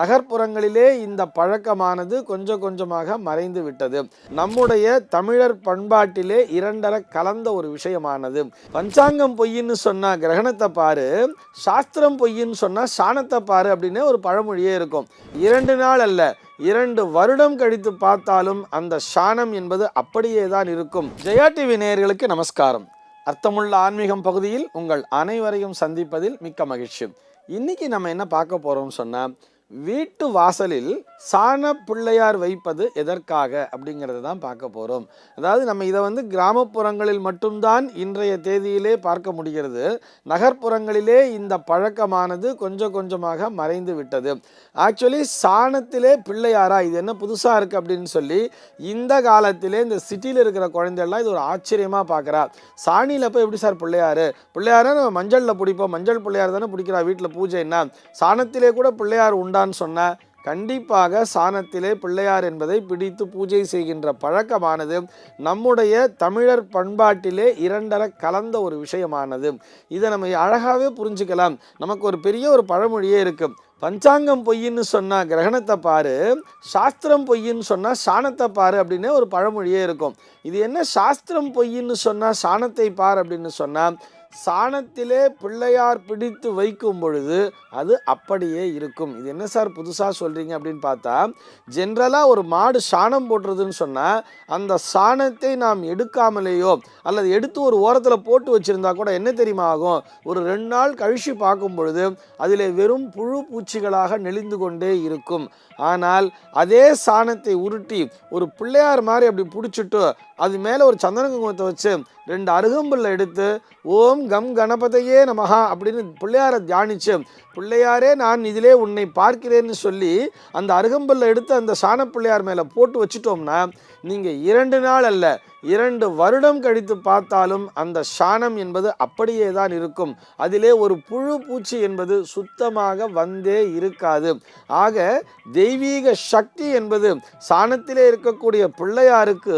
நகர்ப்புறங்களிலே இந்த பழக்கமானது கொஞ்சம் கொஞ்சமாக மறைந்து விட்டது. நம்முடைய தமிழர் பண்பாட்டிலே இரண்டர கலந்த ஒரு விஷயமானது. பஞ்சாங்கம் பொய்ன்னு சொன்னா கிரகணத்தை பாரு சாஸ்திரம் பொய்ன்னு சொன்னா சாணத்தை பாரு அப்படின்னு ஒரு பழமொழியே இருக்கும். இரண்டு நாள் அல்ல இரண்டு வருடம் கழித்து பார்த்தாலும் அந்த சாணம் என்பது அப்படியே தான் இருக்கும். ஜெயா டிவி நேயர்களுக்கு நமஸ்காரம். அர்த்தமுள்ள ஆன்மீகம் பகுதியில் உங்கள் அனைவரையும் சந்திப்பதில் மிக்க மகிழ்ச்சி. இன்னைக்கு நம்ம என்ன பார்க்க போறோம்னு சொன்னா வீட்டு வாசலில் சாண பிள்ளையார் வைப்பது எதற்காக அப்படிங்கிறத தான் பார்க்க போகிறோம் அதாவது நம்ம இதை வந்து கிராமப்புறங்களில் மட்டும்தான் இன்றைய தேதியிலே பார்க்க முடிகிறது. நகர்ப்புறங்களிலே இந்த பழக்கமானது கொஞ்சம் கொஞ்சமாக மறைந்து விட்டது. ஆக்சுவலி சாணத்திலே பிள்ளையாரா இது என்ன புதுசாக இருக்குது அப்படின்னு சொல்லி இந்த காலத்திலே இந்த சிட்டியில் இருக்கிற குழந்தைகள்லாம் இது ஒரு ஆச்சரியமாக பார்க்குறா. சாணியில் போய் எப்படி சார் பிள்ளையாரு? பிள்ளையாரை நம்ம மஞ்சளில் பிடிப்போம். மஞ்சள் பிள்ளையார் தானே பிடிக்கிறா வீட்டில் பூஜை என்ன சாணத்திலே கூட பிள்ளையார் உண்டா உண்டான்னு சொன்னால் கண்டிப்பாக சாணத்திலே பிள்ளையார் என்பதை பிடித்து பூஜை செய்கின்ற பழக்கமானது நம்முடைய தமிழர் பண்பாட்டிலே இரண்டர கலந்த ஒரு விஷயமானது. இதை நம்ம அழகாகவே புரிஞ்சுக்கலாம். நமக்கு ஒரு பெரிய ஒரு பழமொழியே இருக்கும் பஞ்சாங்கம் பொய்ன்னு சொன்னா கிரகணத்தை பாரு சாஸ்திரம் பொய்ன்னு சொன்னா சாணத்தை பாரு அப்படின்னு ஒரு பழமொழியே இருக்கும். இது என்ன சாஸ்திரம் பொய்ன்னு சொன்னா சாணத்தை பார் அப்படின்னு சொன்னா சாணத்திலே பிள்ளையார் பிடித்து வைக்கும் பொழுது அது அப்படியே இருக்கும். இது என்ன சார் புதுசாக சொல்கிறீங்க அப்படின்னு பார்த்தா ஜென்ரலாக ஒரு மாடு சாணம் போடுறதுன்னு சொன்னால் அந்த சாணத்தை நாம் எடுக்காமலேயோ அல்லது எடுத்து ஒரு ஓரத்தில் போட்டு வச்சுருந்தா கூட என்ன தெரியுமா ஆகும்? ஒரு ரெண்டு நாள் கழிச்சு பார்க்கும் பொழுது அதில் வெறும் புழு பூச்சிகளாக நெளிந்து கொண்டே இருக்கும். ஆனால் அதே சாணத்தை உருட்டி ஒரு பிள்ளையார் மாதிரி அப்படி பிடிச்சிட்டு அது மேலே ஒரு சந்தன குங்குமத்தை வச்சு ரெண்டு அருகம்புல்லை எடுத்து ஓம் கம் கணபதையே நமஹா அப்படின்னு பிள்ளையாரை தியானிச்சு பிள்ளையாரே நான் இதிலே உன்னை பார்க்கிறேன்னு சொல்லி அந்த அருகம்பல்ல எடுத்து அந்த சாண பிள்ளையார் மேலே போட்டு வச்சுட்டோம்னா நீங்கள் இரண்டு நாள் அல்ல இரண்டு வருடம் கழித்து பார்த்தாலும் அந்த சாணம் என்பது அப்படியே தான் இருக்கும். அதிலே ஒரு புழு பூச்சி என்பது சுத்தமாக வந்தே இருக்காது. ஆக தெய்வீக சக்தி என்பது சாணத்திலே இருக்கக்கூடிய பிள்ளையாருக்கு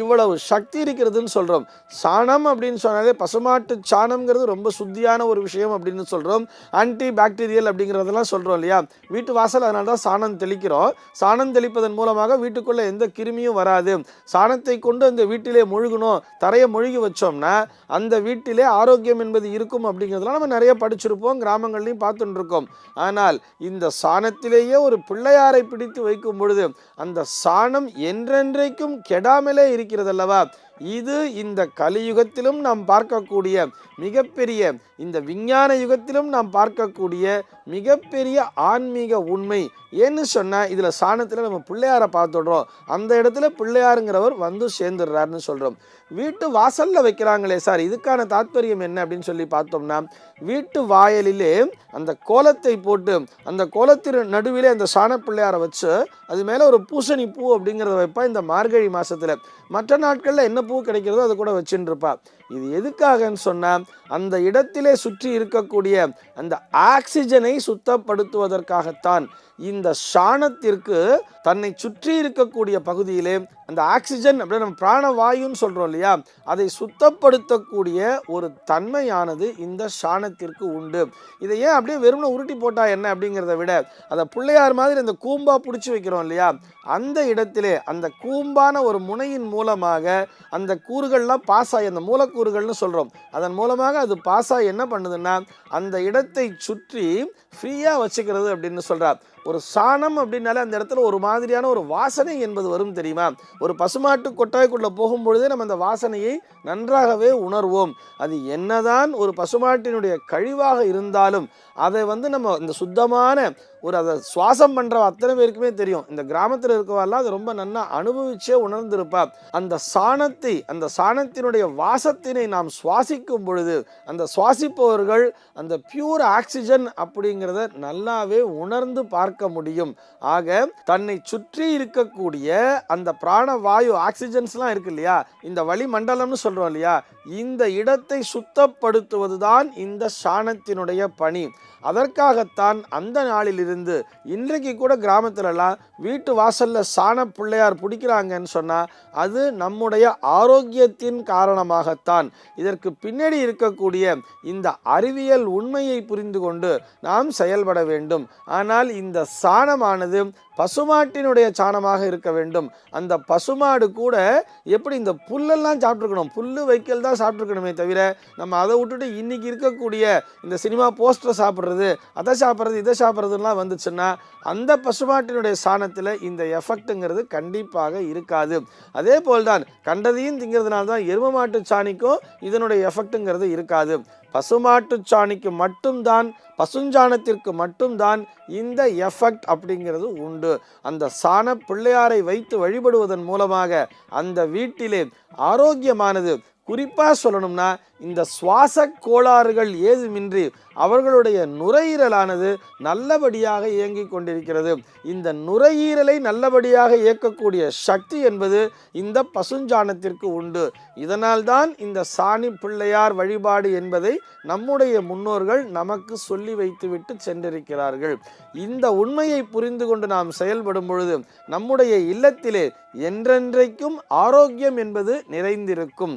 இவ்வளவு சக்தி இருக்கிறதுன்னு சொல்கிறோம் சாணம் அப்படின்னு சொன்னாலே பசுமாட்டு சாணம்ங்கிறது ரொம்ப சுத்தியான ஒரு விஷயம் அப்படின்னு சொல்கிறோம் ஆன்டி பாக்டீரியல் அப்படிங்கிறதெல்லாம் சொல்கிறோம் இல்லையா? வீட்டு வாசல் அதனால தான் சாணம் தெளிக்கிறோம். சாணம் தெளிப்பதன் மூலமாக வீட்டுக்குள்ளே எந்த கிருமியும் வராது. சாணத்தை கொண்டு அந்த வீட்டிலே முழுகணும் தரையை முழுகி வச்சோம்னா அந்த வீட்டிலே ஆரோக்கியம் என்பது இருக்கும் அப்படிங்கிறதுலாம் நம்ம நிறைய படிச்சிருப்போம் கிராமங்கள்லையும் பார்த்துட்டு இருக்கோம் ஆனால் இந்த சாணத்திலேயே ஒரு பிள்ளையாரை பிடித்து வைக்கும் பொழுது அந்த சாணம் என்றென்றைக்கும் கெடாமலே இருக்கிறதல்லவா? இது இந்த கலியுகத்திலும் நாம் பார்க்கக்கூடிய மிகப்பெரிய இந்த விஞ்ஞான யுகத்திலும் நாம் பார்க்கக்கூடிய மிகப்பெரிய ஆன்மீக உண்மை. ஏன்னு சொன்னால் இதில் சாணத்தில் நம்ம பிள்ளையாரை பார்த்துடுறோம். அந்த இடத்துல பிள்ளையாருங்கிறவர் வந்து சேர்ந்துடுறாருன்னு சொல்கிறோம் வீட்டு வாசலில் வைக்கிறாங்களே சார் இதுக்கான தாத்பரியம் என்ன அப்படின்னு சொல்லி பார்த்தோம்னா வீட்டு வாயலிலே அந்த கோலத்தை போட்டு அந்த கோலத்தின் நடுவிலே அந்த சாண பிள்ளையாரை வச்சு அது மேலே ஒரு பூசணி பூ அப்படிங்கிறத வைப்பா இந்த மார்கழி மாதத்தில் மற்ற நாட்களில் என்ன பூ கிடைக்கிறதோ அதை கூட வச்சுட்டு இருப்பாள் இது எதுக்காகன்னு சொன்னால் அந்த இடத்திலே சுற்றி இருக்கக்கூடிய அந்த ஆக்சிஜனை சுத்தப்படுத்துவதற்காகத்தான். இந்த சாணத்திற்கு தன்னை சுற்றி இருக்கக்கூடிய பகுதியிலே அந்த ஆக்சிஜன் அப்படியே நம்ம பிராணவாயுன்னு சொல்கிறோம் இல்லையா? அதை சுத்தப்படுத்தக்கூடிய ஒரு தன்மையானது இந்த சாணத்திற்கு உண்டு. இதை ஏன் அப்படியே வெறும்னு உருட்டி போட்டால் என்ன அப்படிங்கிறத விட அதை பிள்ளையார் மாதிரி அந்த கூம்பா பிடிச்சி வைக்கிறோம் இல்லையா? அந்த இடத்திலே அந்த கூம்பான ஒரு முனையின் மூலமாக அந்த கூறுகள்லாம் பாஸ் ஆகி அந்த மூலக்கூறுகள்னு சொல்கிறோம் அதன் மூலமாக அது பாசா என்ன பண்ணுதுன்னா அந்த இடத்தை சுற்றி ஃப்ரீயாக வச்சுக்கிறது அப்படின்னு சொல்கிறார் ஒரு சாணம் அப்படின்னாலே அந்த இடத்துல ஒரு மாதிரியான ஒரு வாசனை என்பது வரும் தெரியுமா? ஒரு பசுமாட்டு கொட்டாய்க்குள்ளே போகும்பொழுதே நம்ம அந்த வாசனையை நன்றாகவே உணர்வோம். அது என்னதான் ஒரு பசுமாட்டினுடைய கழிவாக இருந்தாலும் அதை வந்து நம்ம இந்த சுத்தமான ஒரு அதை சுவாசம் பண்ணுற அத்தனை பேருக்குமே தெரியும். இந்த கிராமத்தில் இருக்கவாலாம் அது ரொம்ப நன்னா அனுபவிச்சே உணர்ந்திருப்பா. அந்த சாணத்தை அந்த சாணத்தினுடைய வாசத்தினை நாம் சுவாசிக்கும் பொழுது அந்த சுவாசிப்பவர்கள் அந்த பியூர் ஆக்சிஜன் அப்படிங்கிறத நல்லாவே உணர்ந்து பார்க்க முடியும். ஆக தன்னை சுற்றி இருக்கக்கூடிய அந்த பிராணவாயு ஆக்சிஜன்ஸ்லாம் இருக்கு இல்லையா? இந்த வளிமண்டலம்னு சொல்றோம் இல்லையா? இந்த இடத்தை சுத்தப்படுத்துவதுதான் இந்த சாணத்தினுடைய பணி. அதற்காகத்தான் அந்த நாளிலிருந்து இன்றைக்கு கூட கிராமத்துலலாம் வீட்டு வாசல்ல சாண பிள்ளையார் பிடிக்கிறாங்கன்னு சொன்னால் அது நம்முடைய ஆரோக்கியத்தின் காரணமாகத்தான். இதற்கு பின்னாடி இருக்கக்கூடிய இந்த அறிவியல் உண்மையை புரிந்து கொண்டு நாம் செயல்பட வேண்டும். ஆனால் இந்த இந்த சாணமானது பசுமாட்டினுடைய சாணமாக இருக்க வேண்டும். அந்த பசுமாடு கூட எப்படி இந்த புல்லெல்லாம் சாப்பிட்ருக்கணும் புல்லு வைக்கல் தான் சாப்பிட்ருக்கணுமே தவிர நம்ம அதை விட்டுட்டு இன்னைக்கு இருக்கக்கூடிய இந்த சினிமா போஸ்டரை சாப்பிட்றது அதை சாப்பிட்றது இதை சாப்பிட்றதுலாம் வந்துச்சுன்னா அந்த பசுமாட்டினுடைய சாணத்தில் இந்த எஃபெக்ட்டுங்கிறது கண்டிப்பாக இருக்காது. அதே போல்தான் கண்டதையும் திங்கிறதுனால தான் எரும மாட்டு சாணிக்கும் இதனுடைய எஃபெக்ட்டுங்கிறது இருக்காது. பசுமாட்டு சாணிக்கு மட்டும்தான் பசுஞ்சாணத்திற்கு மட்டும்தான் இந்த எஃபெக்ட் அப்படிங்கிறது உண்டு. அந்த சாண பிள்ளையாரை வைத்து வழிபடுவதன் மூலமாக அந்த வீட்டிலே ஆரோக்கியமானது குறிப்பாக சொல்லணும்னா இந்த சுவாச கோளாறுகள் ஏதுமின்றி அவர்களுடைய நுரையீரலானது நல்லபடியாக இயங்கிக் கொண்டிருக்கிறது. இந்த நுரையீரலை நல்லபடியாக இயக்கக்கூடிய சக்தி என்பது இந்த பசுஞ்சாணத்திற்கு உண்டு. இதனால்தான் இந்த சாணி பிள்ளையார் வழிபாடு என்பதை நம்முடைய முன்னோர்கள் நமக்கு சொல்லி வைத்துவிட்டு சென்றிருக்கிறார்கள். இந்த உண்மையை புரிந்து கொண்டு நாம் செயல்படும் பொழுது நம்முடைய இல்லத்திலே என்றென்றைக்கும் ஆரோக்கியம் என்பது நிறைந்திருக்கும்.